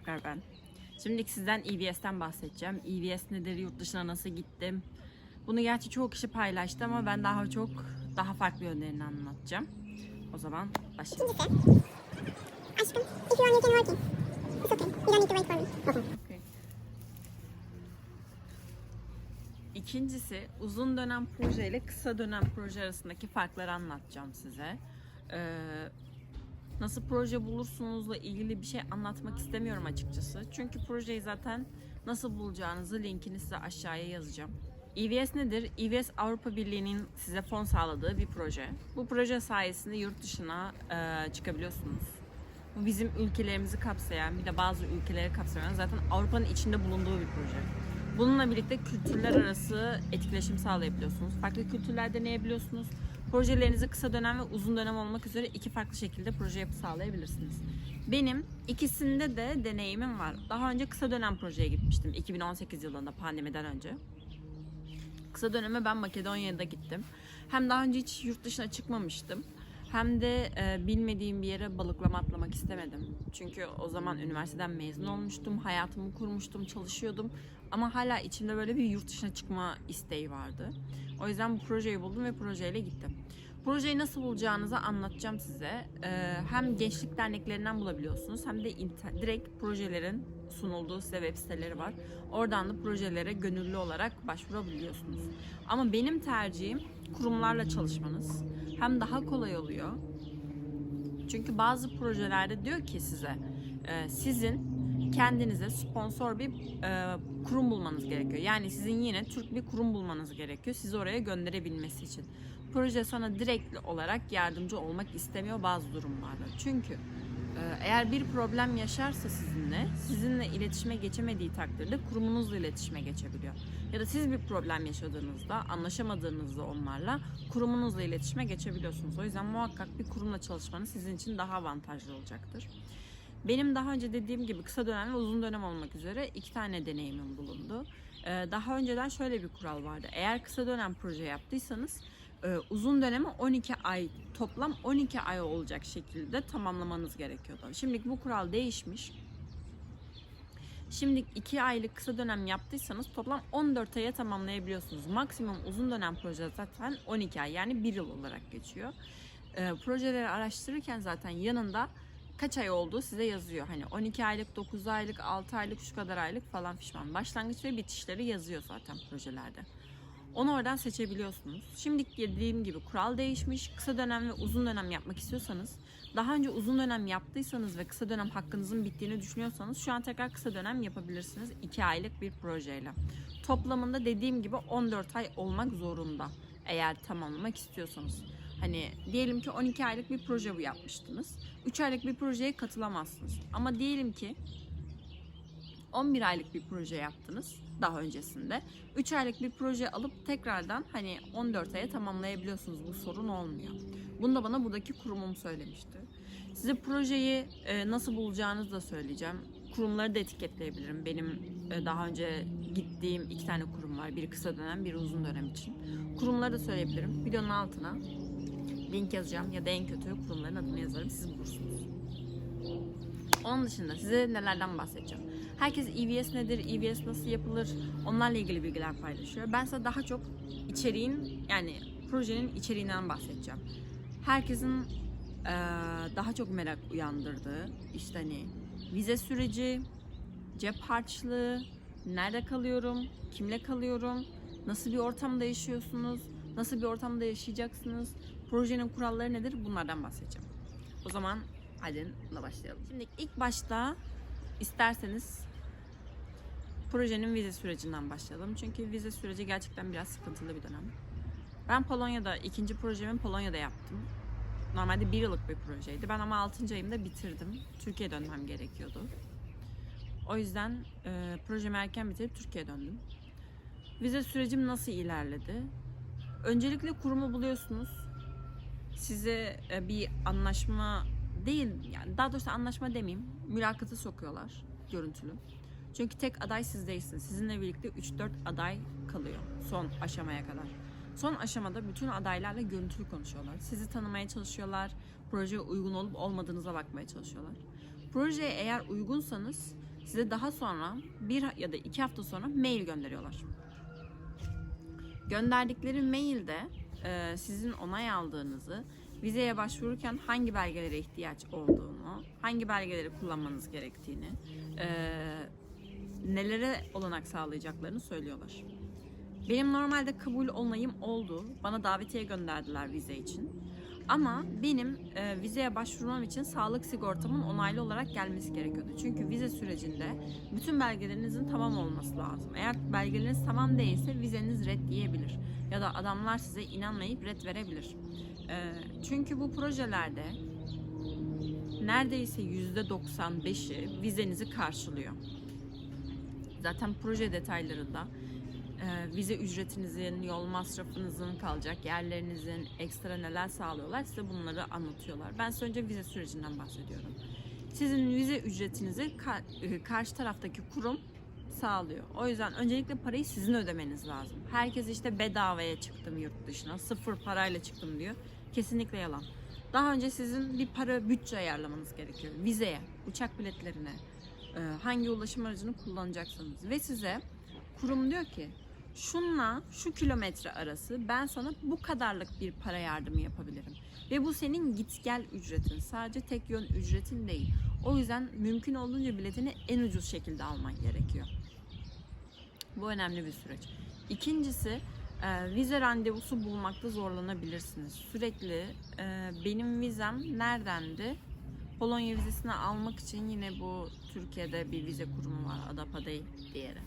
tekrar ben. Şimdilik sizden EVS'ten bahsedeceğim. EVS nedir, yurt dışına nasıl gittim. Bunu gerçi çoğu kişi paylaştı ama ben daha çok, daha farklı yönlerini anlatacağım. O zaman başlayalım. Aşkım, if you want you can work it. It's okay. You don't need to wait for me. Okay. Okay. İkincisi uzun dönem proje ile kısa dönem proje arasındaki farkları anlatacağım size. Ee, nasıl proje bulursunuzla ilgili bir şey anlatmak istemiyorum açıkçası. Çünkü projeyi zaten nasıl bulacağınızı linkini size aşağıya yazacağım. EVS nedir? EVS Avrupa Birliği'nin size fon sağladığı bir proje. Bu proje sayesinde yurt dışına e, çıkabiliyorsunuz. Bu bizim ülkelerimizi kapsayan, bir de bazı ülkeleri kapsayan zaten Avrupa'nın içinde bulunduğu bir proje. Bununla birlikte kültürler arası etkileşim sağlayabiliyorsunuz. Farklı kültürler deneyebiliyorsunuz. Projelerinizi kısa dönem ve uzun dönem olmak üzere iki farklı şekilde proje yapı sağlayabilirsiniz. Benim ikisinde de deneyimim var. Daha önce kısa dönem projeye gitmiştim 2018 yılında pandemiden önce. Kısa döneme ben Makedonya'da gittim. Hem daha önce hiç yurt dışına çıkmamıştım. Hem de e, bilmediğim bir yere balıklama atlamak istemedim. Çünkü o zaman üniversiteden mezun olmuştum, hayatımı kurmuştum, çalışıyordum. Ama hala içimde böyle bir yurt dışına çıkma isteği vardı. O yüzden bu projeyi buldum ve projeyle gittim. Projeyi nasıl bulacağınızı anlatacağım size. E, hem gençlik derneklerinden bulabiliyorsunuz hem de inter- direkt projelerin sunulduğu size web siteleri var. Oradan da projelere gönüllü olarak başvurabiliyorsunuz. Ama benim tercihim kurumlarla çalışmanız. Hem daha kolay oluyor. Çünkü bazı projelerde diyor ki size e, sizin kendinize sponsor bir e, kurum bulmanız gerekiyor. Yani sizin yine Türk bir kurum bulmanız gerekiyor sizi oraya gönderebilmesi için. Proje sana direkt olarak yardımcı olmak istemiyor bazı durumlarda. Çünkü e, eğer bir problem yaşarsa sizinle, sizinle iletişime geçemediği takdirde kurumunuzla iletişime geçebiliyor. Ya da siz bir problem yaşadığınızda, anlaşamadığınızda onlarla kurumunuzla iletişime geçebiliyorsunuz. O yüzden muhakkak bir kurumla çalışmanız sizin için daha avantajlı olacaktır. Benim daha önce dediğim gibi kısa dönem ve uzun dönem olmak üzere iki tane deneyimim bulundu. Ee, Daha önceden şöyle bir kural vardı. Eğer kısa dönem proje yaptıysanız e, uzun dönemi 12 ay toplam 12 ay olacak şekilde tamamlamanız gerekiyordu. Şimdi bu kural değişmiş. Şimdi 2 aylık kısa dönem yaptıysanız toplam 14 aya tamamlayabiliyorsunuz. Maksimum uzun dönem proje zaten 12 ay yani 1 yıl olarak geçiyor. Ee, projeleri araştırırken zaten yanında kaç ay olduğu size yazıyor. Hani 12 aylık, 9 aylık, 6 aylık, şu kadar aylık falan pişman. Başlangıç ve bitişleri yazıyor zaten projelerde. Onu oradan seçebiliyorsunuz. Şimdi dediğim gibi kural değişmiş. Kısa dönem ve uzun dönem yapmak istiyorsanız, daha önce uzun dönem yaptıysanız ve kısa dönem hakkınızın bittiğini düşünüyorsanız şu an tekrar kısa dönem yapabilirsiniz 2 aylık bir projeyle. Toplamında dediğim gibi 14 ay olmak zorunda eğer tamamlamak istiyorsanız. Hani diyelim ki 12 aylık bir proje bu yapmıştınız. 3 aylık bir projeye katılamazsınız. Ama diyelim ki 11 aylık bir proje yaptınız daha öncesinde. 3 aylık bir proje alıp tekrardan hani 14 aya tamamlayabiliyorsunuz. Bu sorun olmuyor. Bunu da bana buradaki kurumum söylemişti. Size projeyi e, nasıl bulacağınızı da söyleyeceğim. Kurumları da etiketleyebilirim. Benim e, daha önce gittiğim iki tane kurum var. Biri kısa dönem, biri uzun dönem için. Kurumları da söyleyebilirim. Videonun altına link yazacağım ya da en kötü kurumların adını yazarım. Siz bulursunuz. Onun dışında size nelerden bahsedeceğim. Herkes EVS nedir, EVS nasıl yapılır onlarla ilgili bilgiler paylaşıyor. Ben size daha çok içeriğin yani projenin içeriğinden bahsedeceğim. Herkesin eee, daha çok merak uyandırdığı işte hani vize süreci, cep harçlığı, nerede kalıyorum, kimle kalıyorum, nasıl bir ortamda yaşıyorsunuz, nasıl bir ortamda yaşayacaksınız, projenin kuralları nedir bunlardan bahsedeceğim. O zaman buna başlayalım. Şimdi ilk başta isterseniz projenin vize sürecinden başlayalım. Çünkü vize süreci gerçekten biraz sıkıntılı bir dönem. Ben Polonya'da, ikinci projemi Polonya'da yaptım. Normalde bir yıllık bir projeydi. Ben ama 6. ayımda bitirdim. Türkiye'ye dönmem gerekiyordu. O yüzden e, projemi erken bitirip Türkiye'ye döndüm. Vize sürecim nasıl ilerledi? Öncelikle kurumu buluyorsunuz. Size e, bir anlaşma değil, yani daha doğrusu anlaşma demeyeyim, mülakatı sokuyorlar görüntülü. Çünkü tek aday siz değilsiniz. Sizinle birlikte 3-4 aday kalıyor son aşamaya kadar. Son aşamada bütün adaylarla görüntülü konuşuyorlar. Sizi tanımaya çalışıyorlar. Projeye uygun olup olmadığınıza bakmaya çalışıyorlar. Projeye eğer uygunsanız size daha sonra bir ya da iki hafta sonra mail gönderiyorlar. Gönderdikleri mailde e, sizin onay aldığınızı, vizeye başvururken hangi belgelere ihtiyaç olduğunu, hangi belgeleri kullanmanız gerektiğini, e, nelere olanak sağlayacaklarını söylüyorlar. Benim normalde kabul onayım oldu. Bana davetiye gönderdiler vize için. Ama benim e, vizeye başvurmam için sağlık sigortamın onaylı olarak gelmesi gerekiyordu. Çünkü vize sürecinde bütün belgelerinizin tamam olması lazım. Eğer belgeleriniz tamam değilse vizeniz red diyebilir. Ya da adamlar size inanmayıp red verebilir. E, çünkü bu projelerde neredeyse %95'i vizenizi karşılıyor. Zaten proje detaylarında vize ücretinizin, yol masrafınızın kalacak yerlerinizin ekstra neler sağlıyorlar size bunları anlatıyorlar. Ben size önce vize sürecinden bahsediyorum. Sizin vize ücretinizi e, karşı taraftaki kurum sağlıyor. O yüzden öncelikle parayı sizin ödemeniz lazım. Herkes işte bedavaya çıktım yurt dışına, sıfır parayla çıktım diyor. Kesinlikle yalan. Daha önce sizin bir para bütçe ayarlamanız gerekiyor. Vizeye, uçak biletlerine, e, hangi ulaşım aracını kullanacaksınız. Ve size kurum diyor ki şunla şu kilometre arası ben sana bu kadarlık bir para yardımı yapabilirim. Ve bu senin git gel ücretin. Sadece tek yön ücretin değil. O yüzden mümkün olduğunca biletini en ucuz şekilde alman gerekiyor. Bu önemli bir süreç. İkincisi e, vize randevusu bulmakta zorlanabilirsiniz. Sürekli e, benim vizem neredendi? Polonya vizesini almak için yine bu Türkiye'de bir vize kurumu var. Adapa değil diğeri.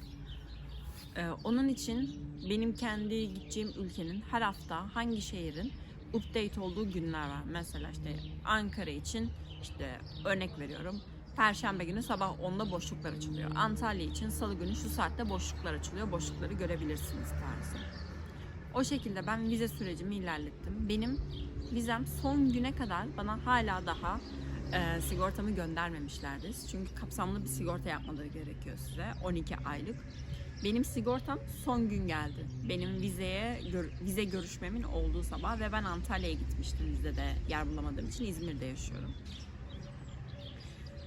Ee, onun için benim kendi gideceğim ülkenin her hafta hangi şehrin update olduğu günler var. Mesela işte Ankara için işte örnek veriyorum. Perşembe günü sabah 10'da boşluklar açılıyor. Antalya için salı günü şu saatte boşluklar açılıyor. Boşlukları görebilirsiniz tarzı. O şekilde ben vize sürecimi ilerlettim. Benim vizem son güne kadar bana hala daha e, sigortamı göndermemişlerdi. Çünkü kapsamlı bir sigorta yapmaları gerekiyor size. 12 aylık. Benim sigortam son gün geldi. Benim vizeye gör- vize görüşmemin olduğu sabah ve ben Antalya'ya gitmiştim vizede yer bulamadığım için İzmir'de yaşıyorum.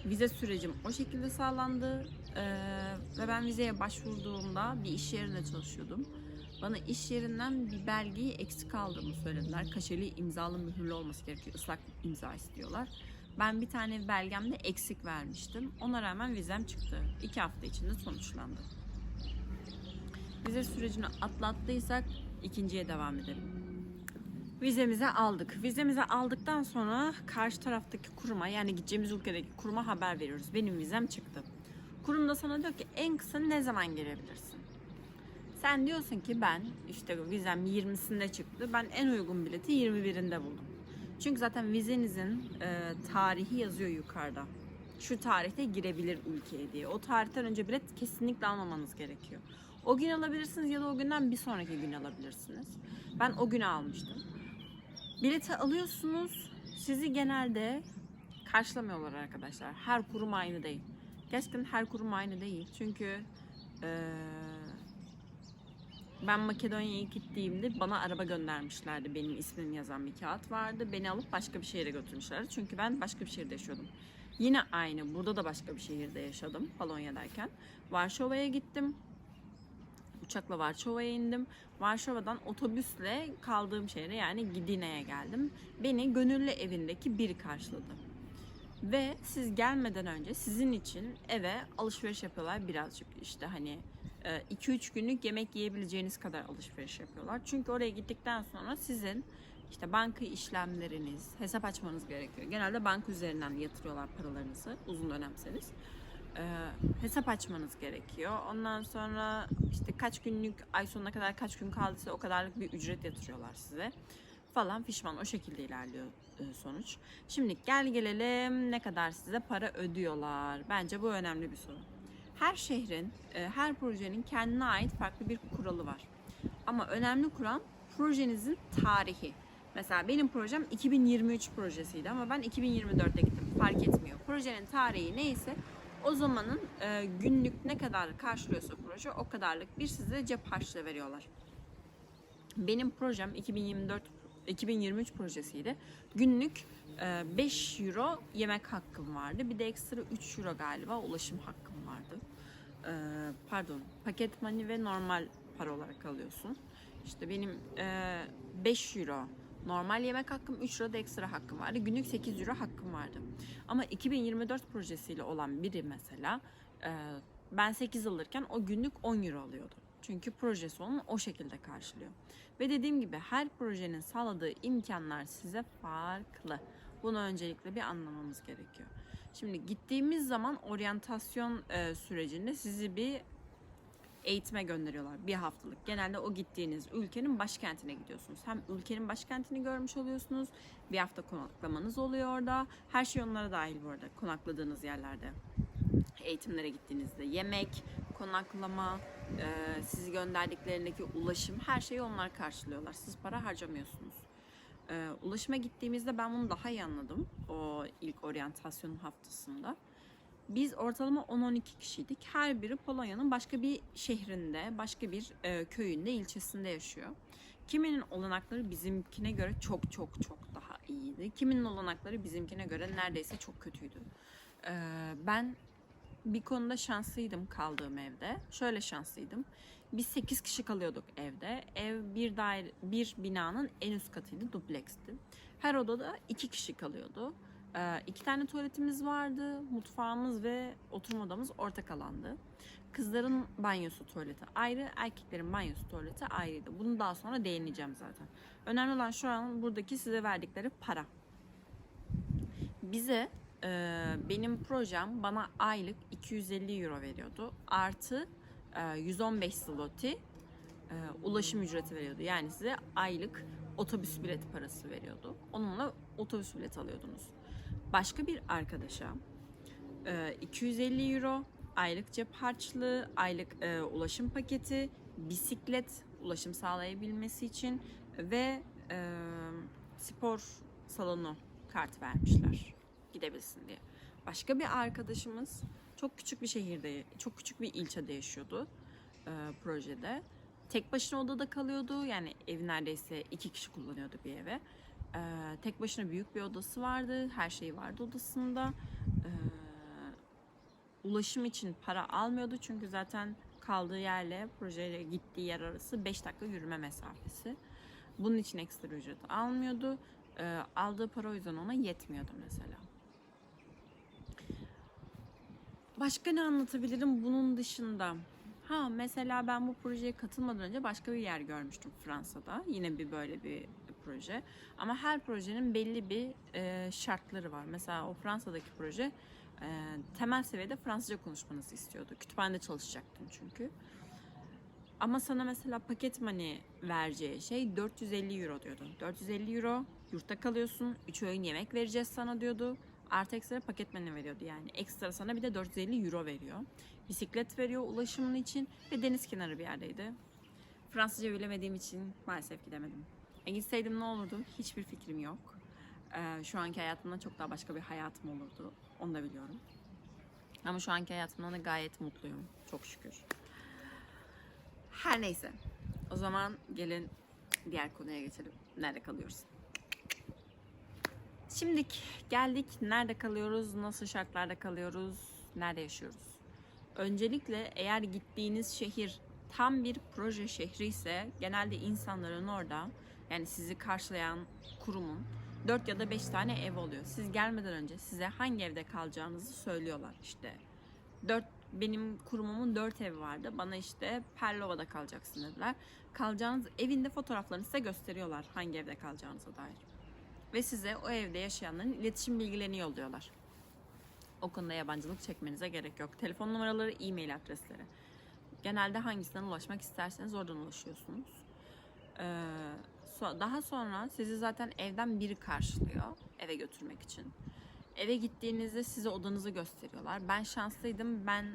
Vize sürecim o şekilde sağlandı Ee, ve ben vizeye başvurduğumda bir iş yerinde çalışıyordum. Bana iş yerinden bir belgeyi eksik aldığımı söylediler. Kaşeli imzalı mühürlü olması gerekiyor. Islak imza istiyorlar. Ben bir tane belgemde eksik vermiştim. Ona rağmen vizem çıktı. İki hafta içinde sonuçlandı. Vize sürecini atlattıysak ikinciye devam edelim. Vizemizi aldık. Vizemizi aldıktan sonra karşı taraftaki kuruma yani gideceğimiz ülkedeki kuruma haber veriyoruz. Benim vizem çıktı. Kurum da sana diyor ki en kısa ne zaman gelebilirsin? Sen diyorsun ki ben işte vizem 20'sinde çıktı. Ben en uygun bileti 21'inde buldum. Çünkü zaten vizenizin e, tarihi yazıyor yukarıda. Şu tarihte girebilir ülkeye diye. O tarihten önce bilet kesinlikle almamanız gerekiyor. O gün alabilirsiniz ya da o günden bir sonraki gün alabilirsiniz. Ben o günü almıştım. Bileti alıyorsunuz. Sizi genelde karşılamıyorlar arkadaşlar. Her kurum aynı değil. Gerçekten her kurum aynı değil. Çünkü eee, ben Makedonya'ya gittiğimde bana araba göndermişlerdi. Benim ismim yazan bir kağıt vardı. Beni alıp başka bir şehre götürmüşlerdi. Çünkü ben başka bir şehirde yaşıyordum. Yine aynı. Burada da başka bir şehirde yaşadım Polonya'dayken. Varşova'ya gittim. Uçakla Varşova'ya indim. Varşova'dan otobüsle kaldığım şehre yani Gidine'ye geldim. Beni gönüllü evindeki biri karşıladı. Ve siz gelmeden önce sizin için eve alışveriş yapıyorlar birazcık işte hani 2-3 günlük yemek yiyebileceğiniz kadar alışveriş yapıyorlar. Çünkü oraya gittikten sonra sizin işte banka işlemleriniz, hesap açmanız gerekiyor. Genelde banka üzerinden yatırıyorlar paralarınızı uzun dönemseniz. Ee, hesap açmanız gerekiyor. Ondan sonra işte kaç günlük ay sonuna kadar kaç gün kaldıysa o kadarlık bir ücret yatırıyorlar size falan pişman o şekilde ilerliyor e, sonuç. Şimdi gel gelelim ne kadar size para ödüyorlar. Bence bu önemli bir soru. Her şehrin, e, her projenin kendine ait farklı bir kuralı var. Ama önemli kural projenizin tarihi. Mesela benim projem 2023 projesiydi ama ben 2024'te gittim. Fark etmiyor. Projenin tarihi neyse o zamanın e, günlük ne kadar karşılıyorsa proje o kadarlık bir size cep harçlığı veriyorlar. Benim projem 2024 2023 projesiydi. Günlük e, 5 euro yemek hakkım vardı. Bir de ekstra 3 euro galiba ulaşım hakkım vardı. Ee, pardon, paket money ve normal para olarak alıyorsun. İşte benim e, 5 euro normal yemek hakkım, 3 euro da ekstra hakkım vardı. Günlük 8 euro hakkım vardı. Ama 2024 projesiyle olan biri mesela e, ben 8 alırken o günlük 10 euro alıyordu. Çünkü projesi onu o şekilde karşılıyor. Ve dediğim gibi her projenin sağladığı imkanlar size farklı. Bunu öncelikle bir anlamamız gerekiyor. Şimdi gittiğimiz zaman oryantasyon e, sürecinde sizi bir eğitime gönderiyorlar bir haftalık. Genelde o gittiğiniz ülkenin başkentine gidiyorsunuz. Hem ülkenin başkentini görmüş oluyorsunuz. Bir hafta konaklamanız oluyor orada. Her şey onlara dahil bu arada konakladığınız yerlerde. Eğitimlere gittiğinizde yemek, konaklama, e, sizi gönderdiklerindeki ulaşım her şeyi onlar karşılıyorlar. Siz para harcamıyorsunuz. E, ulaşıma gittiğimizde ben bunu daha iyi anladım o ilk oryantasyon haftasında. Biz ortalama 10-12 kişiydik. Her biri Polonya'nın başka bir şehrinde, başka bir e, köyünde, ilçesinde yaşıyor. Kiminin olanakları bizimkine göre çok çok çok daha iyiydi. Kiminin olanakları bizimkine göre neredeyse çok kötüydü. E, ben bir konuda şanslıydım kaldığım evde. Şöyle şanslıydım. Biz 8 kişi kalıyorduk evde. Ev bir daire, bir binanın en üst katıydı, dubleksti. Her odada 2 kişi kalıyordu. Ee, iki tane tuvaletimiz vardı. Mutfağımız ve oturma odamız ortak alandı. Kızların banyosu tuvaleti ayrı, erkeklerin banyosu tuvaleti ayrıydı. Bunu daha sonra değineceğim zaten. Önemli olan şu an buradaki size verdikleri para. Bize e, benim projem bana aylık 250 euro veriyordu. Artı e, 115 zloty e, ulaşım ücreti veriyordu. Yani size aylık otobüs bileti parası veriyordu. Onunla otobüs bileti alıyordunuz. Başka bir arkadaşa e, 250 euro aylık cep harçlığı, aylık e, ulaşım paketi, bisiklet ulaşım sağlayabilmesi için ve e, spor salonu kart vermişler gidebilsin diye. Başka bir arkadaşımız çok küçük bir şehirde, çok küçük bir ilçede yaşıyordu e, projede. Tek başına odada kalıyordu. Yani ev neredeyse iki kişi kullanıyordu bir eve. E, tek başına büyük bir odası vardı. Her şey vardı odasında. E, ulaşım için para almıyordu çünkü zaten kaldığı yerle projeye gittiği yer arası 5 dakika yürüme mesafesi. Bunun için ekstra ücret almıyordu. E, aldığı para o yüzden ona yetmiyordu mesela. Başka ne anlatabilirim bunun dışında? Ha mesela ben bu projeye katılmadan önce başka bir yer görmüştüm Fransa'da. Yine bir böyle bir proje. Ama her projenin belli bir e, şartları var. Mesela o Fransa'daki proje e, temel seviyede Fransızca konuşmanızı istiyordu. Kütüphanede çalışacaktım çünkü. Ama sana mesela paket money vereceği şey 450 euro diyordu. 450 euro yurtta kalıyorsun. 3 öğün yemek vereceğiz sana diyordu. Artı ekstra paket money veriyordu yani. Ekstra sana bir de 450 euro veriyor. Bisiklet veriyor ulaşımın için ve deniz kenarı bir yerdeydi. Fransızca bilemediğim için maalesef gidemedim. E gitseydim ne olurdu? Hiçbir fikrim yok. Ee, şu anki hayatımda çok daha başka bir hayatım olurdu. Onu da biliyorum. Ama şu anki hayatımda da gayet mutluyum. Çok şükür. Her neyse. O zaman gelin diğer konuya geçelim. Nerede kalıyoruz? Şimdilik geldik. Nerede kalıyoruz? Nasıl şartlarda kalıyoruz? Nerede yaşıyoruz? Öncelikle eğer gittiğiniz şehir tam bir proje şehri ise genelde insanların orada yani sizi karşılayan kurumun 4 ya da 5 tane ev oluyor. Siz gelmeden önce size hangi evde kalacağınızı söylüyorlar. İşte 4 benim kurumumun 4 evi vardı. Bana işte Perlova'da kalacaksın dediler. Kalacağınız evin de fotoğraflarını size gösteriyorlar hangi evde kalacağınıza dair. Ve size o evde yaşayanların iletişim bilgilerini yolluyorlar. O konuda yabancılık çekmenize gerek yok. Telefon numaraları, e-mail adresleri. Genelde hangisinden ulaşmak isterseniz oradan ulaşıyorsunuz. Ee, daha sonra sizi zaten evden biri karşılıyor eve götürmek için. Eve gittiğinizde size odanızı gösteriyorlar. Ben şanslıydım. Ben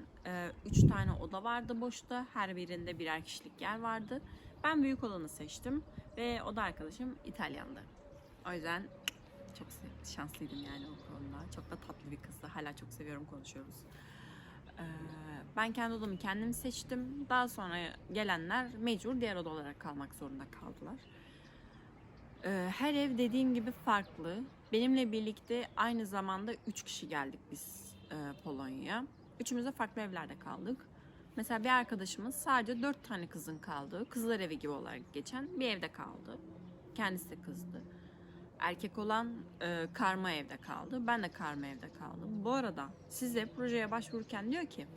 3 tane oda vardı boşta. Her birinde birer kişilik yer vardı. Ben büyük olanı seçtim ve oda arkadaşım İtalyandı. O yüzden çok şanslıydım yani o konuda. Çok da tatlı bir kızdı. Hala çok seviyorum konuşuyoruz. Ee, ben kendi odamı kendim seçtim. Daha sonra gelenler mecbur diğer oda olarak kalmak zorunda kaldılar. Ee, her ev dediğim gibi farklı. Benimle birlikte aynı zamanda 3 kişi geldik biz e, Polonya'ya. Üçümüz de farklı evlerde kaldık. Mesela bir arkadaşımız sadece dört tane kızın kaldığı, kızlar evi gibi olarak geçen bir evde kaldı. Kendisi de kızdı. Erkek olan e, karma evde kaldı. Ben de karma evde kaldım. Bu arada size projeye başvururken diyor ki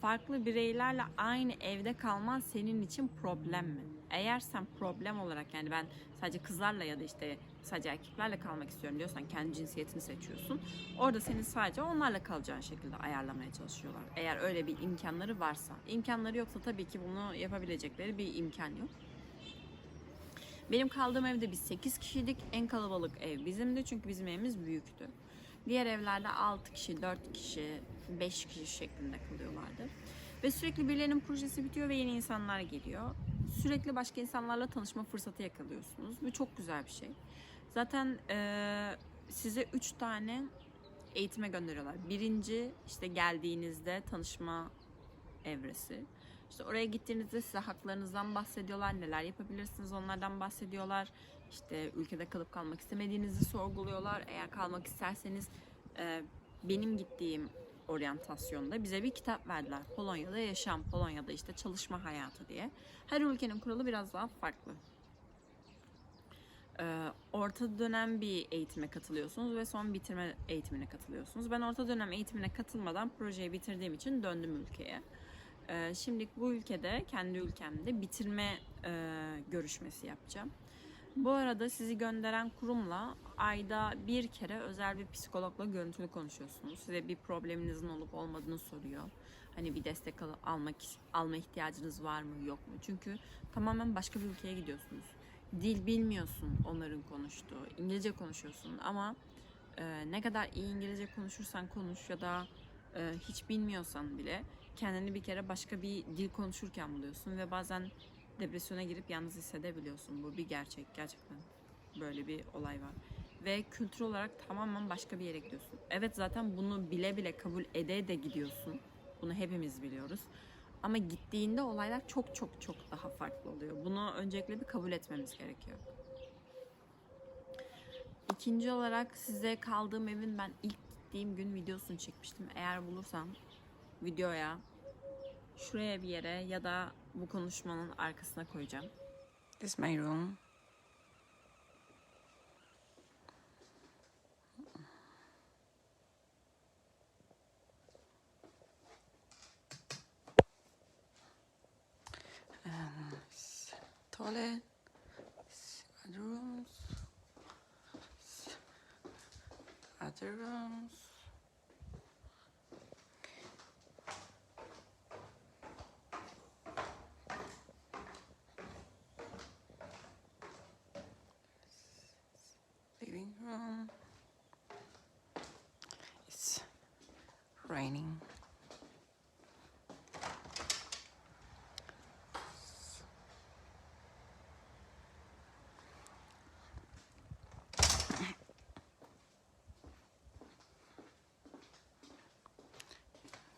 farklı bireylerle aynı evde kalman senin için problem mi? Eğer sen problem olarak yani ben sadece kızlarla ya da işte sadece erkeklerle kalmak istiyorum diyorsan kendi cinsiyetini seçiyorsun. Orada senin sadece onlarla kalacağın şekilde ayarlamaya çalışıyorlar. Eğer öyle bir imkanları varsa. İmkanları yoksa tabii ki bunu yapabilecekleri bir imkan yok. Benim kaldığım evde biz 8 kişiydik. En kalabalık ev bizimdi çünkü bizim evimiz büyüktü. Diğer evlerde 6 kişi, 4 kişi, 5 kişi şeklinde kalıyorlardı. Ve sürekli birilerinin projesi bitiyor ve yeni insanlar geliyor. Sürekli başka insanlarla tanışma fırsatı yakalıyorsunuz. Bu çok güzel bir şey. Zaten eee, size 3 tane eğitime gönderiyorlar. Birinci işte geldiğinizde tanışma evresi. İşte oraya gittiğinizde size haklarınızdan bahsediyorlar, neler yapabilirsiniz onlardan bahsediyorlar. İşte ülkede kalıp kalmak istemediğinizi sorguluyorlar. Eğer kalmak isterseniz e, benim gittiğim oryantasyonda bize bir kitap verdiler. Polonya'da yaşam, Polonya'da işte çalışma hayatı diye. Her ülkenin kuralı biraz daha farklı. Ee, orta dönem bir eğitime katılıyorsunuz ve son bitirme eğitimine katılıyorsunuz. Ben orta dönem eğitimine katılmadan projeyi bitirdiğim için döndüm ülkeye. Ee, Şimdi bu ülkede, kendi ülkemde bitirme e, görüşmesi yapacağım. Bu arada sizi gönderen kurumla ayda bir kere özel bir psikologla görüntülü konuşuyorsunuz. Size bir probleminizin olup olmadığını soruyor. Hani bir destek al- almak alma ihtiyacınız var mı yok mu? Çünkü tamamen başka bir ülkeye gidiyorsunuz. Dil bilmiyorsun onların konuştuğu. İngilizce konuşuyorsun ama e, ne kadar iyi İngilizce konuşursan konuş ya da e, hiç bilmiyorsan bile kendini bir kere başka bir dil konuşurken buluyorsun ve bazen depresyona girip yalnız hissedebiliyorsun. Bu bir gerçek gerçekten. Böyle bir olay var. Ve kültür olarak tamamen başka bir yere gidiyorsun. Evet zaten bunu bile bile kabul ede de gidiyorsun. Bunu hepimiz biliyoruz. Ama gittiğinde olaylar çok çok çok daha farklı oluyor. Bunu öncelikle bir kabul etmemiz gerekiyor. İkinci olarak size kaldığım evin ben ilk gittiğim gün videosunu çekmiştim. Eğer bulursam videoya şuraya bir yere ya da bu konuşmanın arkasına koyacağım. This is my room. This toilet, other rooms, other rooms. living room. It's raining.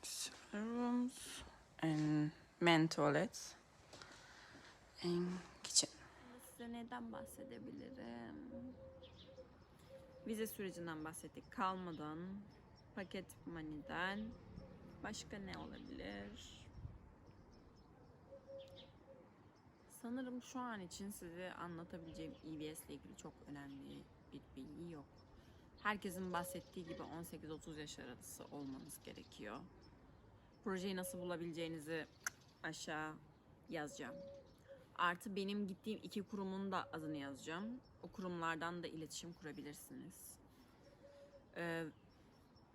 It's rooms and men toilets and kitchen. Size neden bahsedebilirim? Vize sürecinden bahsettik. Kalmadan, paket money'den. Başka ne olabilir? Sanırım şu an için size anlatabileceğim EBS ile ilgili çok önemli bir bilgi yok. Herkesin bahsettiği gibi 18-30 yaş arası olmanız gerekiyor. Projeyi nasıl bulabileceğinizi aşağı yazacağım. Artı benim gittiğim iki kurumun da adını yazacağım. O kurumlardan da iletişim kurabilirsiniz. Ee,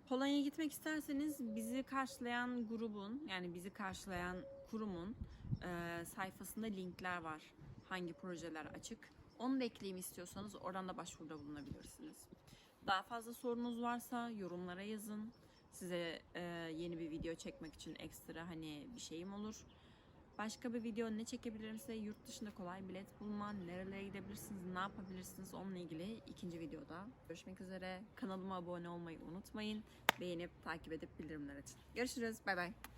Polonya'ya gitmek isterseniz bizi karşılayan grubun yani bizi karşılayan kurumun e, sayfasında linkler var. Hangi projeler açık. Onu da ekleyeyim istiyorsanız oradan da başvuruda bulunabilirsiniz. Daha fazla sorunuz varsa yorumlara yazın. Size e, yeni bir video çekmek için ekstra hani bir şeyim olur. Başka bir video ne çekebilirim size yurt dışında kolay bilet bulma, nerelere gidebilirsiniz, ne yapabilirsiniz onunla ilgili ikinci videoda. Görüşmek üzere. Kanalıma abone olmayı unutmayın. Beğenip takip edip bildirimler açın. Görüşürüz. Bay bay.